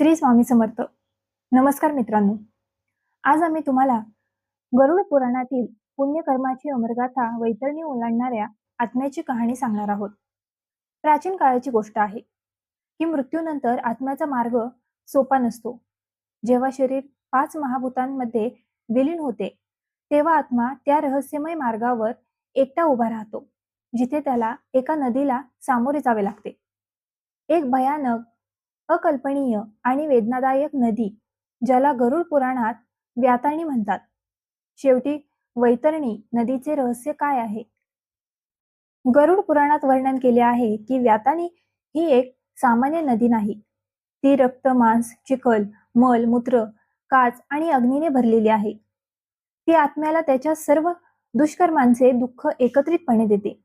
श्री स्वामी समर्थ. नमस्कार मित्रांनो. आज आम्ही तुम्हाला गरुड पुराणातील पुण्यकर्माची अमरगाथा वैतरणी ओलांडणाऱ्या आत्म्याची कहाणी सांगणार आहोत. प्राचीन काळाची गोष्ट आहे की मृत्यूनंतर आत्म्याचा मार्ग सोपा नसतो. जेव्हा शरीर पाच महाभूतांमध्ये विलीन होते तेव्हा आत्मा त्या रहस्यमय मार्गावर एकटा उभा राहतो जिथे त्याला एका नदीला सामोरे जावे लागते. एक भयानक अकल्पनीय आणि वेदनादायक नदी ज्याला गरुड पुराणात व्याताणी म्हणतात. शेवटी वैतरणी नदीचे रहस्य काय आहे? गरुड पुराणात वर्णन केले आहे की व्याताणी ही एक सामान्य नदी नाही. ती रक्त मांस चिखल मल मूत्र काच आणि अग्नीने भरलेली आहे. ती आत्म्याला त्याच्या सर्व दुष्कर्मांचे दुःख एकत्रितपणे देते.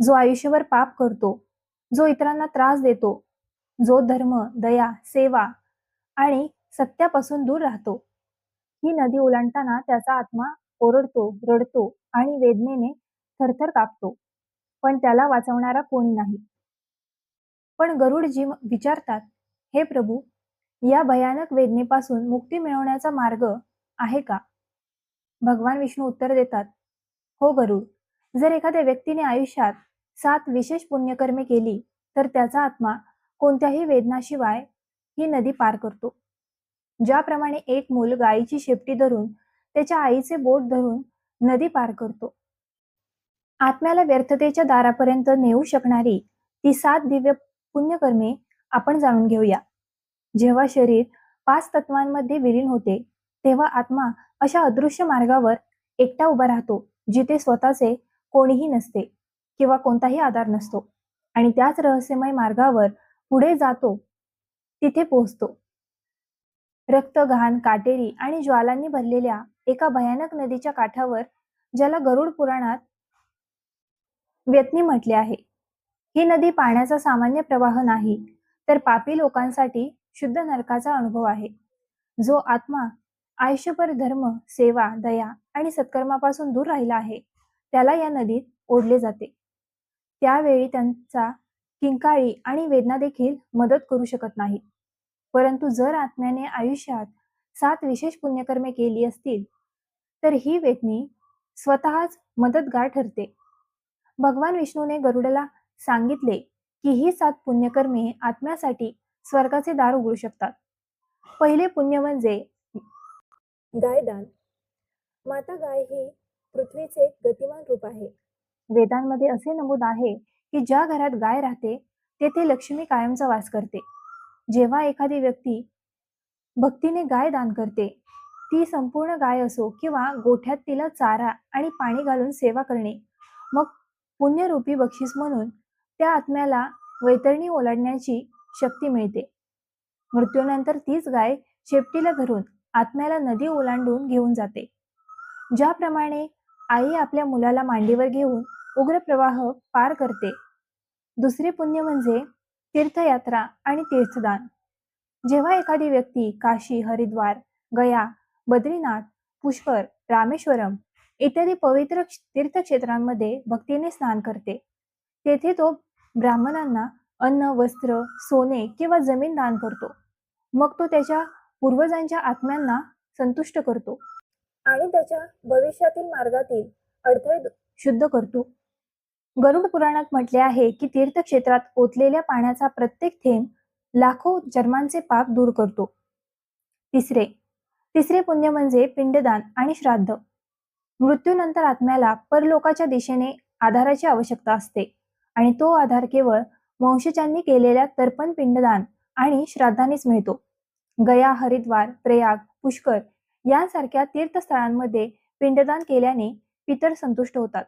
जो आयुष्यभर पाप करतो जो इतरांना त्रास देतो जो धर्म दया सेवा आणि सत्यापासून दूर राहतो. ही नदी ओलांडताना त्याचा आत्मा ओरडतो रडतो आणि वेदनेने थरथर कापतो. पण त्याला वाचवणारा कोणी नाही. पण गरुडजी विचारतात हे प्रभू या भयानक वेदनेपासून मुक्ती मिळवण्याचा मार्ग आहे का? भगवान विष्णू उत्तर देतात हो गरुड जर एखाद्या व्यक्तीने आयुष्यात सात विशेष पुण्यकर्मे केली तर त्याचा आत्मा कोणत्याही वेदनाशिवाय ही नदी पार करतो. ज्याप्रमाणे एक मूल गायीची शेपटी धरून त्याच्या आईचे बोट धरून नदी पार करतो. आत्म्याला व्यर्थतेच्या दारापर्यंत नेऊ शकणारी ती सात दिव्य पुण्यकर्मे आपण जाणून घेऊया. जेव्हा शरीर पाच तत्वांमध्ये विलीन होते तेव्हा आत्मा अशा अदृश्य मार्गावर एकटा उभा राहतो जिथे स्वतःचे कोणीही नसते किंवा कोणताही आधार नसतो. आणि त्याच रहस्यमय मार्गावर पुढे जातो तिथे पोहोचतो. रक्त घाण काटेरी आणि ज्वालांनी भरलेल्या एका भयानक नदीच्या काठावर ज्याला गरुड पुराणात व्यत्नी म्हटले आहे. ही नदी पाण्याचा सामान्य प्रवाह नाही तर पापी लोकांसाठी शुद्ध नरकाचा अनुभव आहे. जो आत्मा आयुष्यभर धर्म सेवा दया आणि सत्कर्मापासून दूर राहिला आहे त्याला या नदीत ओढले जाते. त्यावेळी त्यांचा किंकाळी आणि वेदना देखील मदत करू शकत नाही. परंतु जर आत्म्याने आयुष्यात सात विशेष पुण्यकर्मे केली असतील तर ही वेदनी स्वतःच मदतगार ठरते. भगवान विष्णूने गरुडला सांगितले की ही सात पुण्यकर्मे आत्म्यासाठी स्वर्गाचे दार उघडू शकतात. पहिले पुण्य म्हणजे गायदान. माता गाय ही पृथ्वीचे गतिमान रूप आहे. वेदांमध्ये असे नमूद आहे की ज्या घरात गाय राहते तेथे लक्ष्मी कायमचा वास करते. जेव्हा एखादी व्यक्ती भक्तीने गाय दान करते ती संपूर्ण गाय असो किंवा गोठ्यात तिला चारा आणि पाणी घालून सेवा करणे मग पुण्यरूपी बक्षीस म्हणून त्या आत्म्याला वैतरणी ओलाडण्याची शक्ती मिळते. मृत्यूनंतर तीच गाय शेपटीला धरून आत्म्याला नदी ओलांडून घेऊन जाते. ज्याप्रमाणे आई आपल्या मुलाला मांडीवर घेऊन उग्र प्रवाह पार करते. दुसरे पुण्य म्हणजे तीर्थयात्रा आणि तीर्थदान. जेव्हा एखादी व्यक्ती काशी हरिद्वार गया बद्रीनाथ पुष्कर रामेश्वरम इत्यादी पवित्र तीर्थक्षेत्रांमध्ये भक्तीने स्नान करते. तेथे तो ब्राह्मणांना अन्न वस्त्र सोने किंवा जमीन दान करतो. मग तो त्याच्या पूर्वजांच्या आत्म्यांना संतुष्ट करतो. आणि त्याच्या भविष्यातील मार्गातील अडथळे शुद्ध करतो. गरुड पुराणात म्हटले आहे की तीर्थक्षेत्रात ओतलेल्या पाण्याचा प्रत्येक थेंब लाखो जन्मांचे पाप दूर करतो. तिसरे तिसरे पुण्य म्हणजे पिंडदान आणि श्राद्ध. मृत्यूनंतर आत्म्याला परलोकाच्या दिशेने आधाराची आवश्यकता असते आणि तो आधार केवळ वंशजांनी केलेल्या तर्पण पिंडदान आणि श्राद्धानेच मिळतो. गया हरिद्वार प्रयाग पुष्कर यांसारख्या तीर्थस्थळांमध्ये पिंडदान केल्याने पितर संतुष्ट होतात.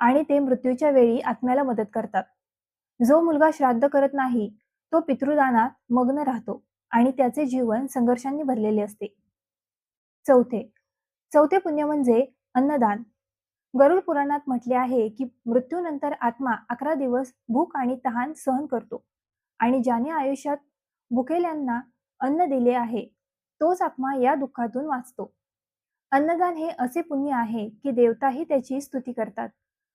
आणि ते मृत्यूच्या वेळी आत्म्याला मदत करतात. जो मुलगा श्राद्ध करत नाही तो पितृदानात मग्न राहतो आणि त्याचे जीवन संघर्षांनी भरलेले असते. चौथे चौथे पुण्य म्हणजे अन्नदान. गरुड पुराणात म्हटले आहे की मृत्यूनंतर आत्मा अकरा दिवस भूक आणि तहान सहन करतो आणि ज्याने आयुष्यात भुकेल्यांना अन्न दिले आहे तोच आत्मा या दुःखातून वाचतो. अन्नदान हे असे पुण्य आहे की देवताही त्याची स्तुती करतात.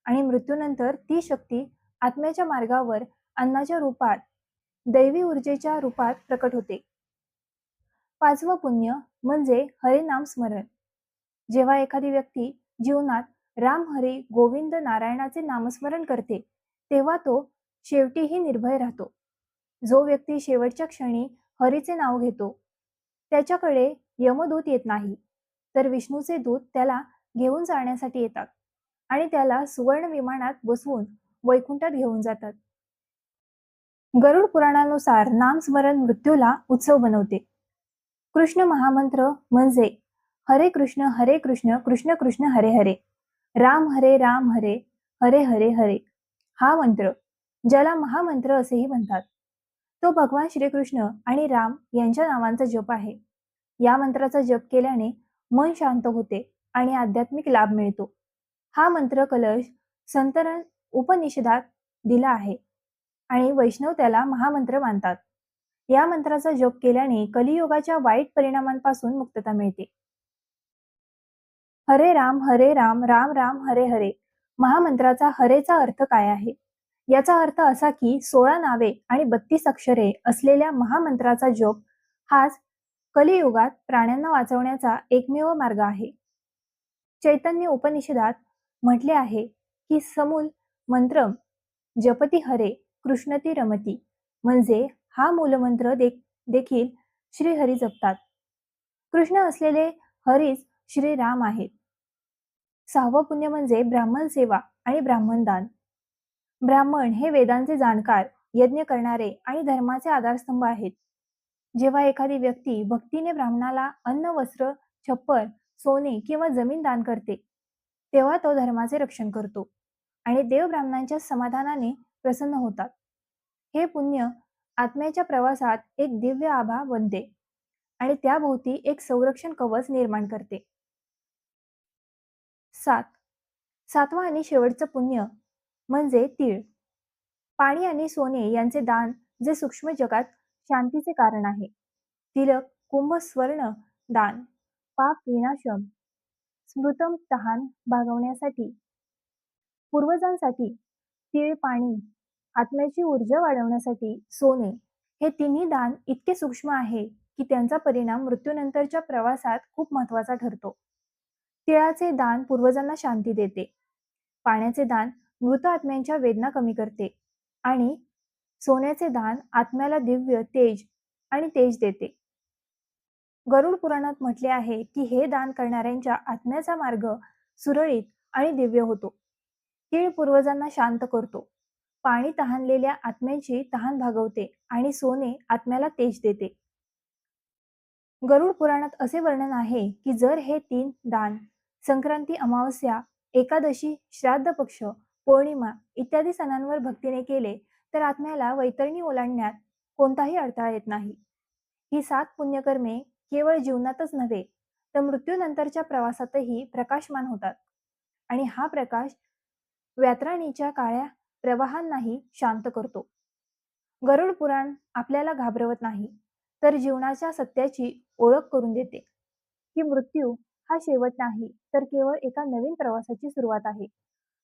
आणि मृत्यूनंतर ती शक्ती आत्म्याच्या मार्गावर अन्नाच्या रूपात दैवी ऊर्जेच्या रूपात प्रकट होते. पाचवं पुण्य म्हणजे हरिनाम स्मरण. जेव्हा एखादी व्यक्ती जीवनात राम हरी गोविंद नारायणाचे नामस्मरण करते तेव्हा तो शेवटीही निर्भय राहतो. जो व्यक्ती शेवटच्या क्षणी हरीचे नाव घेतो त्याच्याकडे यमदूत येत नाही तर विष्णूचे दूत त्याला घेऊन जाण्यासाठी येतात. आणि त्याला सुवर्ण विमानात बसवून वैकुंठात घेऊन जातात. गरुड पुराणानुसार नामस्मरण मृत्यूला उत्सव बनवते. कृष्ण महामंत्र म्हणजे हरे कृष्ण हरे कृष्ण कृष्ण कृष्ण हरे हरे. राम हरे राम हरे हरे हरे हरे. हा मंत्र ज्याला महामंत्र असेही म्हणतात. तो भगवान श्रीकृष्ण आणि राम यांच्या नावांचा जप आहे. या मंत्राचा जप केल्याने मन शांत होते आणि आध्यात्मिक लाभ मिळतो. हा मंत्र कलश संतरण उपनिषदात दिला आहे. आणि वैष्णव त्याला महामंत्र मानतात. या मंत्राचा जप केल्याने कलियुगाच्या वाईट परिणामांपासून मुक्तता मिळते. हरे राम हरे राम राम राम हरे हरे. महामंत्राचा हरेचा अर्थ काय आहे? याचा अर्थ असा की सोळा नावे आणि बत्तीस अक्षरे असलेल्या महामंत्राचा जप हाच कलियुगात प्राण्यांना वाचवण्याचा एकमेव मार्ग आहे. चैतन्य उपनिषदात म्हटले आहे की समूल मंत्र जपती हरे कृष्णती रमती. म्हणजे हा मूलमंत्र देख देखील श्रीहरी जपतात. कृष्ण असलेले हरीच श्रीराम आहेत. सहावं पुण्य म्हणजे ब्राह्मण सेवा आणि ब्राह्मण दान. ब्राह्मण हे वेदांचे जाणकार यज्ञ करणारे आणि धर्माचे आधारस्तंभ आहेत. जेव्हा एखादी व्यक्ती भक्तीने ब्राह्मणाला अन्न वस्त्र छप्पर सोने किंवा जमीन दान करते तेव्हा तो धर्माचे रक्षण करतो आणि देव ब्राह्मणांच्या समाधानाने प्रसन्न होतात. हे पुण्य आत्म्याच्या प्रवासात एक दिव्य आभा बनते आणि त्याभोवती एक संरक्षण कवच निर्माण करते. सात. सातवा आणि शेवटचं पुण्य म्हणजे तीळ. पाणी आणि सोने यांचे दान जे सूक्ष्म जगात शांतीचे कारण आहे. तिलक कुंभ स्वर्ण दान पाप विनाशम स्मृतम तहान भागवण्यासाठी. पूर्वजांसाठी तीळ पाणी आत्म्याची ऊर्जा वाढवण्यासाठी सोने हे तिन्ही दान इतके सूक्ष्म आहे की त्यांचा परिणाम मृत्यूनंतरच्या प्रवासात खूप महत्त्वाचा ठरतो. तिळाचे दान पूर्वजांना शांती देते. पाण्याचे दान मृत आत्म्यांच्या वेदना कमी करते आणि सोन्याचे दान आत्म्याला दिव्य तेज आणि तेज देते. गरुड पुराणात म्हटले आहे की हे दान करणाऱ्यांच्या आत्म्याचा मार्ग सुरळीत आणि दिव्य होतो. तीळ पूर्वजांना शांत करतो. पाणी तहानलेल्या आत्म्याची तहान भागवते आणि सोने आत्म्याला तेज देते. गरुड पुराणात असे वर्णन आहे की जर हे तीन दान संक्रांती अमावस्या एकादशी श्राद्ध पक्ष पौर्णिमा इत्यादी सणांवर भक्तीने केले तर आत्म्याला वैतरणी ओलांडण्यात कोणताही अडथळा येत नाही. ही सात पुण्यकर्मे केवळ जीवनातच नव्हे तर मृत्यूनंतरच्या प्रवासातही प्रकाशमान होतात. आणि हा प्रकाश व्यात्राणीच्या काळ्या प्रवाहांनाही शांत करतो. गरुड पुराण आपल्याला घाबरवत नाही तर जीवनाच्या सत्याची ओळख करून देते की मृत्यू हा शेवट नाही तर केवळ एका नवीन प्रवासाची सुरुवात आहे.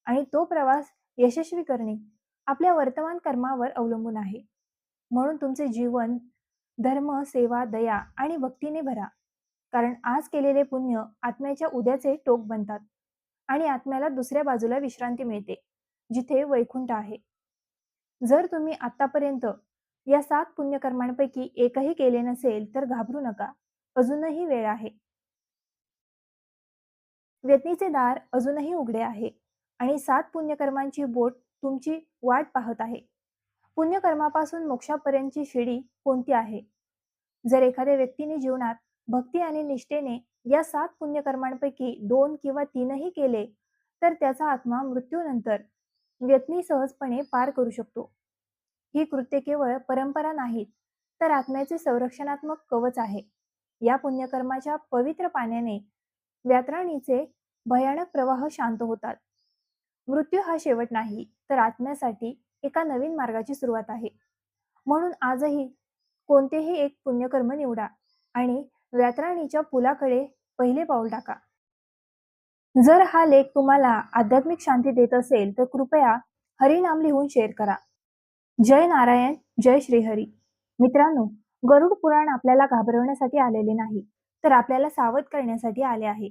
आणि तो प्रवास यशस्वी करणे आपल्या वर्तमान कर्मावर अवलंबून आहे. म्हणून तुमचे जीवन धर्म सेवा दया आणि भक्तीने भरा. कारण आज केलेले पुण्य आत्म्याच्या उद्याचे टोक बनतात आणि आत्म्याला दुसऱ्या बाजूला विश्रांती मिळते जिथे वैकुंठ आहे. जर तुम्ही आतापर्यंत या सात पुण्यकर्मांपैकी एकही केले नसेल तर घाबरू नका. अजूनही वेळ आहे. व्यतीचे दार अजूनही उघडे आहे आणि सात पुण्यकर्मांची बोट तुमची वाट पाहत आहे. पुण्यकर्मापासून मोक्षापर्यंतची शिडी कोणती आहे? जर एखाद्या व्यक्तीने जीवनात भक्ती आणि निष्ठेने या सात पुण्यकर्मांपैकी दोन किंवा तीनही केले तर त्याचा आत्मा मृत्यूनंतर व्यतनी सहजपणे पार करू शकतो. ही कृत्य केवळ परंपरा नाहीत तर आत्म्याचे संरक्षणात्मक कवच आहे. या पुण्यकर्माच्या पवित्र पाण्याने व्यात्राणीचे भयानक प्रवाह शांत होतात. मृत्यू हा शेवट नाही तर आत्म्यासाठी एका नवीन मार्गाची सुरुवात आहे. म्हणून आजही कोणतेही एक पुण्यकर्म निवडा आणि व्यात्राणीच्या पुलाकडे पहिले पाऊल टाका. जर हा लेख तुम्हाला आध्यात्मिक शांती देत असेल तर कृपया हरिनाम लिहून शेअर करा. जय नारायण जय श्रीहरी. मित्रांनो गरुड पुराण आपल्याला घाबरवण्यासाठी आलेले नाही तर आपल्याला सावध करण्यासाठी आले आहे.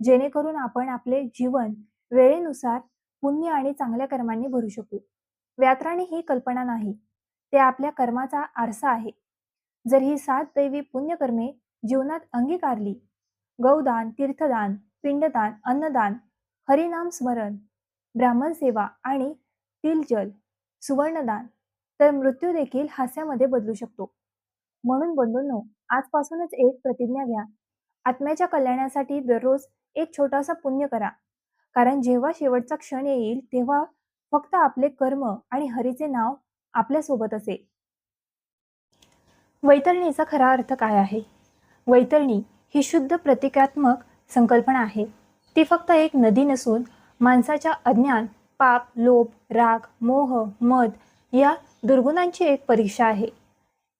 जेणेकरून आपण आपले जीवन वेळेनुसार पुण्य आणि चांगल्या कर्मांनी भरू शकू. व्यात्राने ही कल्पना नाही ते आपल्या कर्माचा आरसा आहे. जर ही सात दैवी पुण्यकर्मे जीवनात अंगीकारली गौदान तीर्थदान पिंडदान अन्नदान हरिनाम स्मरण ब्राह्मण सेवा आणि तिलजल सुवर्णदान तर मृत्यू देखील हास्यामध्ये बदलू शकतो. म्हणून बंधूंनो आजपासूनच एक प्रतिज्ञा घ्या. आत्म्याच्या कल्याणासाठी दररोज एक छोटासा पुण्य करा. कारण जेव्हा शेवटचा क्षण येईल तेव्हा फक्त आपले कर्म आणि हरीचे नाव आपल्यासोबत वैतरणीचा खरा अर्थ काय आहे? वैतरणी ही शुद्ध प्रतिकात्मक संकल्पना आहे. ती फक्त एक नदी नसून माणसाच्या अज्ञान पाप लोभ राग मोह मद या दुर्गुणांची एक परीक्षा आहे.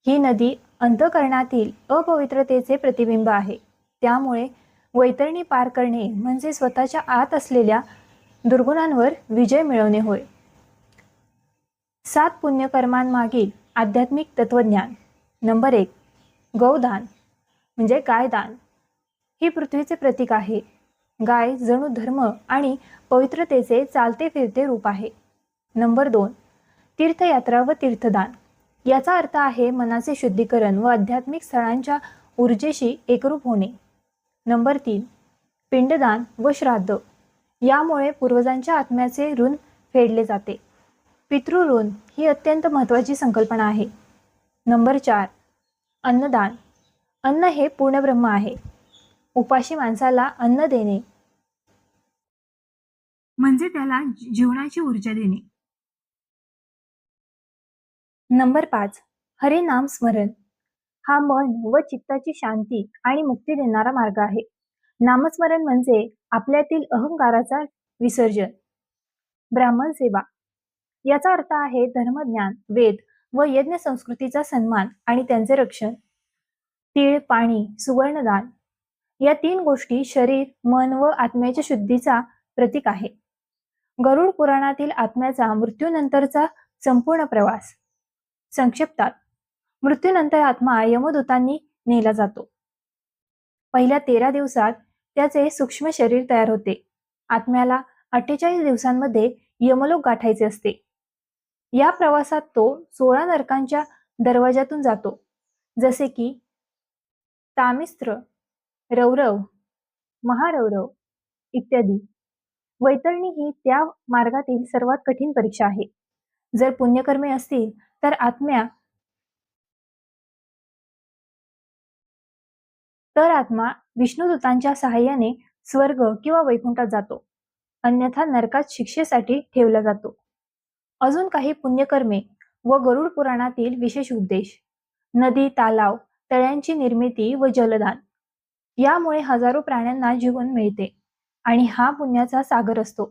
ही नदी अंतकरणातील अपवित्रतेचे प्रतिबिंब आहे. त्यामुळे वैतरणी पार करणे म्हणजे स्वतःच्या आत असलेल्या दुर्गुणांवर विजय मिळवणे होय. सात पुण्यकर्मांमागील आध्यात्मिक तत्वज्ञान. नंबर एक गौदान म्हणजे गायदान ही पृथ्वीचे प्रतीक आहे. गाय जणू धर्म आणि पवित्रतेचे चालते फिरते रूप आहे. नंबर दोन तीर्थयात्रा व तीर्थदान. याचा अर्थ आहे मनाचे शुद्धीकरण व आध्यात्मिक स्थळांच्या ऊर्जेशी एकरूप होणे. नंबर तीन पिंडदान व श्राद्ध. यामुळे पूर्वजांच्या आत्म्याचे ऋण फेडले जाते. पितृऋण ही अत्यंत महत्त्वाची संकल्पना आहे. नंबर चार अन्नदान. अन्न हे पूर्णब्रह्म आहे. उपाशी माणसाला अन्न देणे. म्हणजे त्याला जीवनाची ऊर्जा देणे. नंबर पाच हरिनाम स्मरण. हा मन व चित्ताची शांती आणि मुक्ती देणारा मार्ग आहे. नामस्मरण म्हणजे आपल्यातील अहंकाराचा विसर्जन. ब्राह्मण सेवा. याचा अर्थ आहे धर्मज्ञान वेद व यज्ञ संस्कृतीचा सन्मान आणि त्यांचे रक्षण. तीळ पाणी सुवर्णदान या तीन गोष्टी शरीर मन व आत्म्याच्या शुद्धीचा प्रतीक आहे. गरुड पुराणातील आत्म्याचा मृत्यूनंतरचा संपूर्ण प्रवास. संक्षिप्तात. मृत्यूनंतर आत्मा यमदूतांनी नेला जातो. पहिल्या तेरा दिवसात त्याचे सूक्ष्म शरीर तयार होते. आत्म्याला अठ्ठेचाळीस दिवसांमध्ये यमलोक गाठायचे असते. या प्रवासात तो सोळा नरकांच्या दरवाजातून जातो. जसे की तामिस्त्र रौरव महारौरव इत्यादी. वैतरणी ही त्या मार्गातील सर्वात कठीण परीक्षा आहे. जर पुण्यकर्मे असतील तर आत्म्या तर आत्मा विष्णुदूतांच्या सहाय्याने स्वर्ग किंवा वैकुंठात जातो. अन्यथा नरकात शिक्षेसाठी ठेवला जातो. अजून काही पुण्यकर्मे व गरुड पुराणातील विशेष उद्देश नदी तालाव तळ्यांची निर्मिती व जलदान यामुळे हजारो प्राण्यांना जीवन मिळते आणि हा पुण्याचा सागर असतो.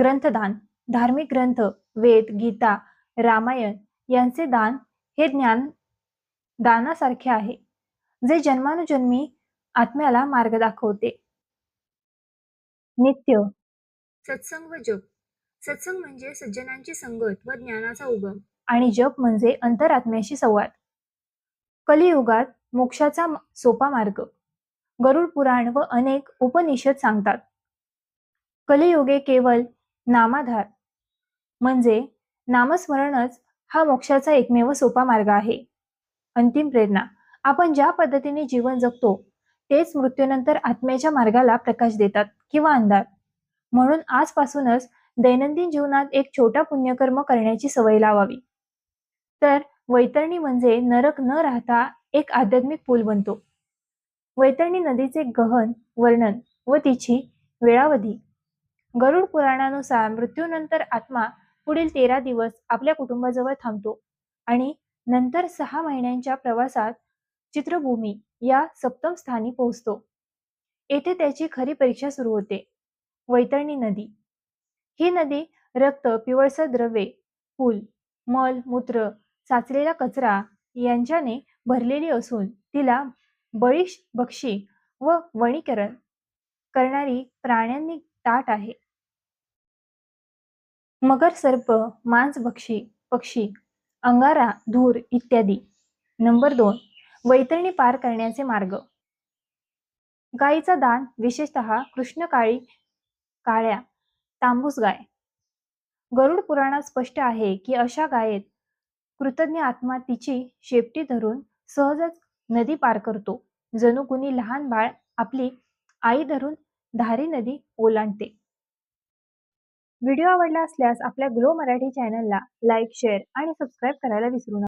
ग्रंथदान धार्मिक ग्रंथ वेद गीता रामायण यांचे दान हे ज्ञान दानासारखे आहे. जे जन्मानुजन्मी आत्म्याला मार्ग दाखवते. नित्य. सत्संग व जप. सत्संग म्हणजे सज्जनांची संगत व ज्ञानाचा उगम. आणि जप म्हणजे अंतरात्म्याशी संवाद. कलियुगात मोक्षाचा सोपा मार्ग. गरुड पुराण व अनेक उपनिषद सांगतात. कलियुगे केवळ नामाधार. म्हणजे नामस्मरणच हा मोक्षाचा एकमेव सोपा मार्ग आहे. अंतिम प्रेरणा. आपण ज्या पद्धतीने जीवन जगतो तेच मृत्यूनंतर आत्म्याच्या मार्गाला प्रकाश देतात किंवा अंधार. म्हणून आजपासूनच दैनंदिन जीवनात एक छोटा पुण्यकर्म करण्याची सवय लावावी. तर वैतरणी म्हणजे नरक न राहता एक आध्यात्मिक पूल बनतो. वैतरणी नदीचे गहन वर्णन व तिची वेळावधी. गरुड पुराणानुसार मृत्यूनंतर आत्मा पुढील तेरा दिवस आपल्या कुटुंबाजवळ थांबतो आणि नंतर सहा महिन्यांच्या प्रवासात चित्रभूमी या सप्तम स्थानी पोहोचतो. येथे त्याची खरी परीक्षा सुरू होते. वैतरणी नदी. ही नदी रक्त पिवळसर द्रव्ये फूल मल मूत्र साचलेला कचरा यांच्याने भरलेली असून तिला बळीश बक्षी व वणीकरण करणारी प्राण्यांनी ताट आहे. मगर सर्प मांस भक्षी पक्षी अंगारा धूर इत्यादी. नंबर दोन. वैतरणी पार करण्याचे मार्ग. गायीचा दान विशेषतः कृष्ण काळी काळ्या तांबूस गाय. गरुड पुराणात स्पष्ट आहे की अशा गायेत कृतज्ञ आत्मा तिची शेपटी धरून सहजच नदी पार करतो जणू कुणी लहान बाळ आपली आई धरून धारी नदी ओलांडते. व्हिडिओ आवडला असल्यास आपल्या ग्लो मराठी चॅनलला लाईक शेअर आणि सबस्क्राईब करायला विसरू नका.